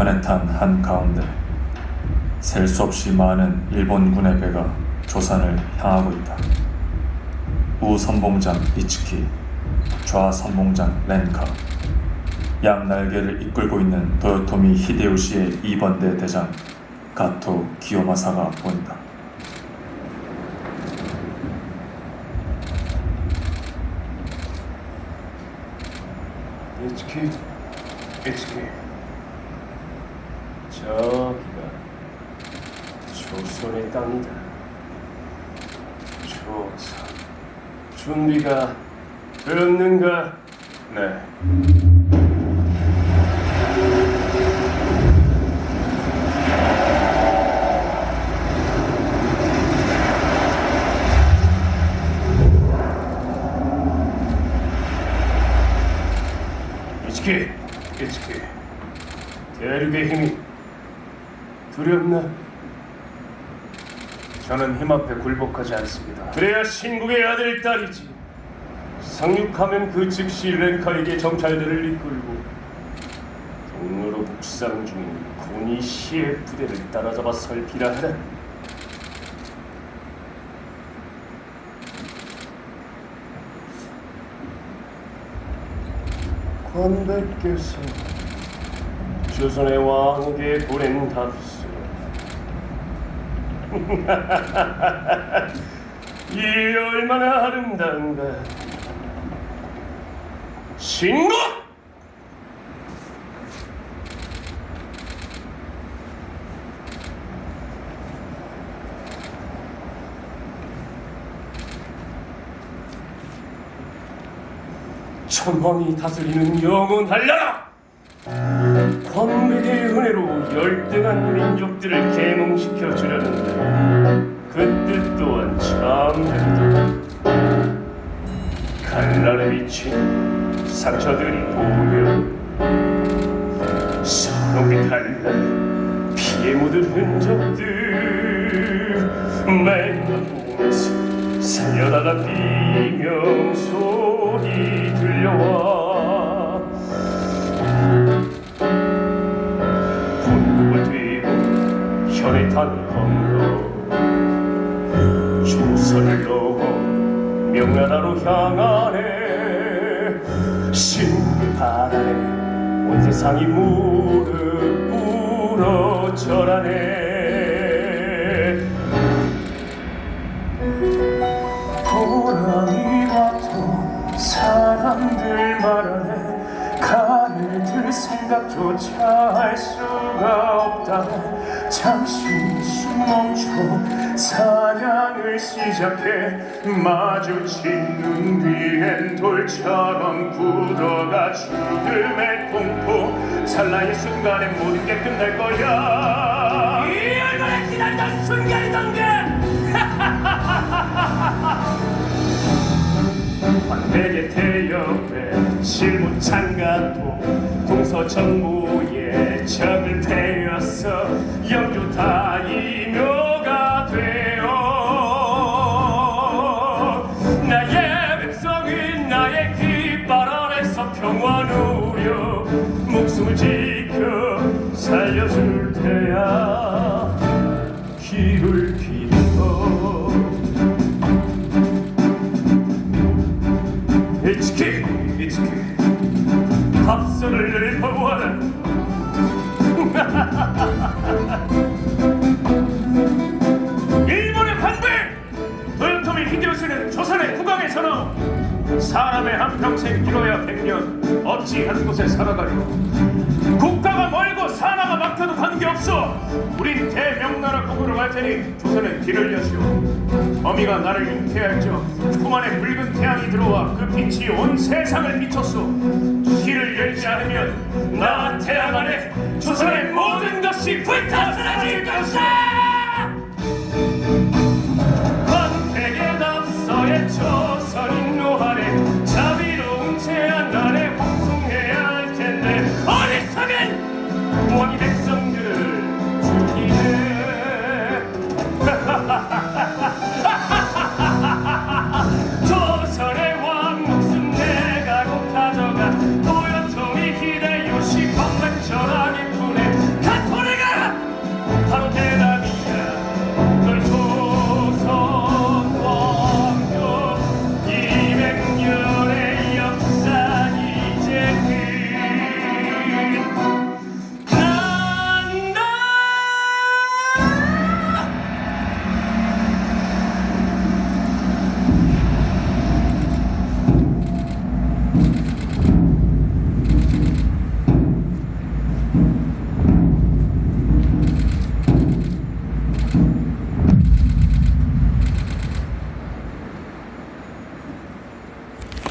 현해탄 한 가운데 셀 수 없이 많은 일본군의 배가 조선을 향하고 있다. 우 선봉장 이츠키, 좌 선봉장 렌카, 양 날개를 이끌고 있는 도요토미 히데요시의 2번대 대장 가토 기요마사가 보인다. HK, HK. 저기가 조선의 땅이다. 조선. 준비가 되었는가? 네. HK, HK. 대륙의 힘이 두렵나? 저는 힘 앞에 굴복하지 않습니다. 그래야 신국의 아들 딸이지. 상륙하면 그 즉시 렌카에게 정찰대를 이끌고 동로로 북상 중인 군이 시의 부대를 따라잡아 설피라 하라. 관백께서 조선의 왕에게 보낸 답수 이 얼마나 아름다운가 신국! 천황이 다스리는 영원할 나라! 광백의 은혜로 열등한 민족들을 계몽시켜 주려는데 그 뜻 또한 참되다 칼날에 비친 상처들이 보여 서럽게 칼날 피에 묻은 흔적들 맨날 보면서 살려다가 비명소리 들려와 건너 조선을 넘어 명나라로 향하네. 신의 바다에 온 세상이 무릎 꿇어 절하네 생각조차 할 수가 없다네 잠시 숨 멈춰 사냥을 시작해 마주친 눈 뒤엔 돌처럼 굳어가 죽음의 공포. 찰나의 순간에 모든 게 끝날 거야. 이 얼마나 기다리던 순간이던가 관백의 태엽에 실문 창가도 동서정부의 적을 패여서 영주 다이묘가 되어 나의 백성이 나의 깃발 아래서 평화 누려 목숨을 지켜 살려줄 테야. 길을 빌어 서너 사람의 한평생 길어야 백년 어찌 한 곳에 살아가리오? 국가가 멀고 산하가 막혀도 관계없어. 우린 대명나라 국으로 갈 테니 조선의 길을 여시오. 어미가 나를 잉태할 적 품 안에 붉은 태양이 들어와 그 빛이 온 세상을 비췄소. 길을 열지 않으면 나 태양 안에 조선의 모든 것이 불타스러질 것이다